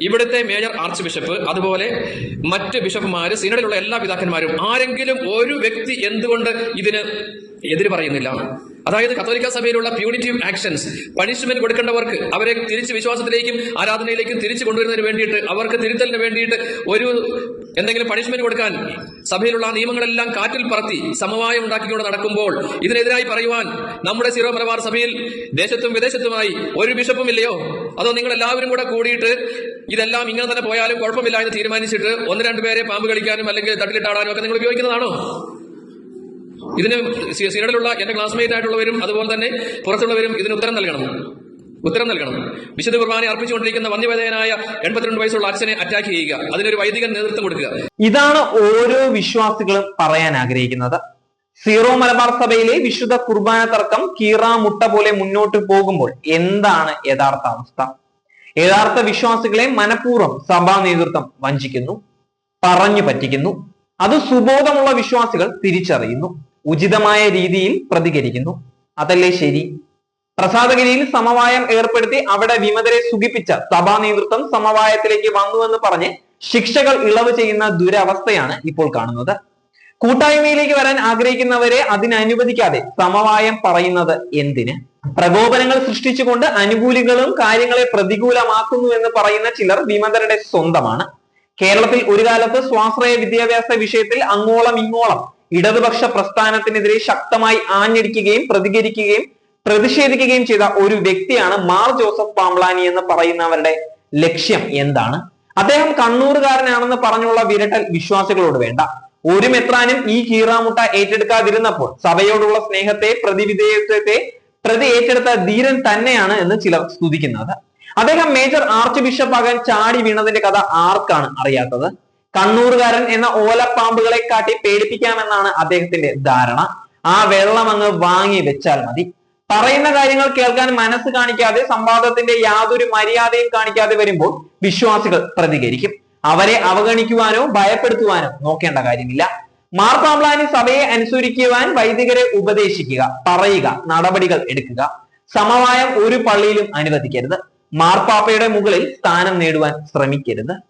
ഇവിടുത്തെ major arch bishop അതുപോലെ മറ്റ് ബിഷപ്പുമാര് സിനഡിലുള്ള എല്ലാ പിതാക്കന്മാരും ആരെങ്കിലും ഒരു വ്യക്തി എന്തുകൊണ്ട് ഇതിന് എതിര് പറയുന്നില്ല? അതായത് കത്തോലിക്ക സഭയിലുള്ള പ്യൂണിറ്റീവ് ആക്ഷൻസ് പണിഷ്മെന്റ് കൊടുക്കേണ്ടവർക്ക് അവരെ തിരിച്ച് വിശ്വാസത്തിലേക്കും ആരാധനയിലേക്കും തിരിച്ചു കൊണ്ടുവരുന്നതിന് വേണ്ടിയിട്ട് അവർക്ക് തിരുത്തലിന് വേണ്ടിയിട്ട് ഒരു എന്തെങ്കിലും പണിഷ്മെന്റ് കൊടുക്കാൻ സഭയിലുള്ള നിയമങ്ങളെല്ലാം കാറ്റിൽ പറത്തി സമവായം ഉണ്ടാക്കിക്കൊണ്ട് നടക്കുമ്പോൾ ഇതിനെതിരായി പറയുവാൻ നമ്മുടെ സിറോ മലബാർ സഭയിൽ ദേശത്തും വിദേശത്തുമായി ഒരു ബിഷപ്പും ഇല്ലയോ? അതോ നിങ്ങൾ എല്ലാവരും കൂടെ കൂടിയിട്ട് ഇതെല്ലാം ഇങ്ങനെ തന്നെ പോയാലും കുഴപ്പമില്ല എന്ന് തീരുമാനിച്ചിട്ട് ഒന്ന് രണ്ട് പേരെ പാമ്പ് കളിക്കാനും അല്ലെങ്കിൽ തട്ടിലിട്ടാടാനും ഒക്കെ നിങ്ങൾ ഉപയോഗിക്കുന്നതാണോ? ഇതിന് സി- എന്റെ ക്ലാസ്മേറ്റ് ആയിട്ടുള്ളവരും അതുപോലെ തന്നെ പുറത്തുള്ളവരും ഇതിന് ഉത്തരം നൽകണം. ഉത്തരം നൽകണം. വിശുദ്ധ കുർബാന അർപ്പിച്ചുകൊണ്ടിരിക്കുന്ന വന്യവേദനായ എൺപത്തിരണ്ട് വയസ്സുള്ള അച്ഛനെ അറ്റാക്ക് ചെയ്യുക. അതിനൊരു വൈദികൻ നേതൃത്വം കൊടുക്കുക. ഇതാണ് ഓരോ വിശ്വാസികളും പറയാൻ ആഗ്രഹിക്കുന്നത്. സീറോ മലബാർ സഭയിലെ വിശുദ്ധ കുർബാന തർക്കം കീറ മുട്ട പോലെ മുന്നോട്ട് പോകുമ്പോൾ എന്താണ് യഥാർത്ഥ അവസ്ഥ? യഥാർത്ഥ വിശ്വാസികളെ മനഃപൂർവം സഭാ നേതൃത്വം വഞ്ചിക്കുന്നു പറഞ്ഞു പറ്റിക്കുന്നു. അത് സുബോധമുള്ള വിശ്വാസികൾ തിരിച്ചറിയുന്നു. ഉചിതമായ രീതിയിൽ പ്രതികരിക്കുന്നു. അതല്ലേ ശരി? പ്രസാദഗിരിയിൽ സമവായം ഏർപ്പെടുത്തി അവിടെ വിമതരെ സുഖിപ്പിച്ച സഭാ നേതൃത്വം സമവായത്തിലേക്ക് വന്നുവെന്ന് പറഞ്ഞ് ശിക്ഷകൾ ഇളവ് ചെയ്യുന്ന ദുരവസ്ഥയാണ് ഇപ്പോൾ കാണുന്നത്. കൂട്ടായ്മയിലേക്ക് വരാൻ ആഗ്രഹിക്കുന്നവരെ അതിനനുവദിക്കാതെ സമവായം പറയുന്നത് എന്തിന്? പ്രകോപനങ്ങൾ സൃഷ്ടിച്ചുകൊണ്ട് അനുകൂലികളും കാര്യങ്ങളെ പ്രതികൂലമാക്കുന്നു എന്ന് പറയുന്ന ചിലർ വിമതരുടെ സ്വന്തമാണ്. കേരളത്തിൽ ഒരു കാലത്ത് സ്വാശ്രയ വിദ്യാഭ്യാസ വിഷയത്തിൽ അങ്ങോളം ഇങ്ങോളം ഇടതുപക്ഷ പ്രസ്ഥാനത്തിനെതിരെ ശക്തമായി ആഞ്ഞടിക്കുകയും പ്രതികരിക്കുകയും പ്രതിഷേധിക്കുകയും ചെയ്ത ഒരു വ്യക്തിയാണ് മാർ ജോസഫ് പാംബ്ലാനി എന്ന് പറയുന്നവരുടെ ലക്ഷ്യം എന്താണ്? അദ്ദേഹം കണ്ണൂറുകാരനാണെന്ന് പറഞ്ഞുള്ള വിരട്ടൽ വിശ്വാസികളോട് വേണ്ട. ഒരു മെത്രാനും ഈ കീറാമുട്ട ഏറ്റെടുക്കാതിരുന്നപ്പോൾ സഭയോടുള്ള സ്നേഹത്തെ പ്രതിവിധേയത്വത്തെ പ്രതി ഏറ്റെടുത്ത ധീരൻ തന്നെയാണ് എന്ന് ചിലർ സ്തുതിക്കുന്നത്. അദ്ദേഹം മേജർ ആർച്ച് ബിഷപ്പ് ആകാൻ ചാടി വീണതിന്റെ കഥ ആർക്കാണ് അറിയാത്തത്? കണ്ണൂറുകാരൻ എന്ന ഓലപ്പാമ്പുകളെ കാട്ടി പേടിപ്പിക്കാമെന്നാണ് അദ്ദേഹത്തിന്റെ ധാരണ. ആ വെള്ളം അങ്ങ് വാങ്ങി വെച്ചാൽ മതി. പറയുന്ന കാര്യങ്ങൾ കേൾക്കാൻ മനസ്സ് കാണിക്കാതെ സംവാദത്തിന്റെ യാതൊരു മര്യാദയും കാണിക്കാതെ വരുമ്പോൾ വിശ്വാസികൾ പ്രതികരിക്കും. അവരെ അവഗണിക്കുവാനോ ഭയപ്പെടുത്തുവാനോ നോക്കേണ്ട കാര്യമില്ല. മാർപ്പാമ്പ്ലാനി സഭയെ അനുസരിക്കുവാൻ വൈദികരെ ഉപദേശിക്കുക പറയുക നടപടികൾ എടുക്കുക. സമവായം ഒരു പള്ളിയിലും അനുവദിക്കരുത്. മാർപ്പാപ്പയുടെ മുകളിൽ സ്ഥാനം നേടുവാൻ ശ്രമിക്കരുത്.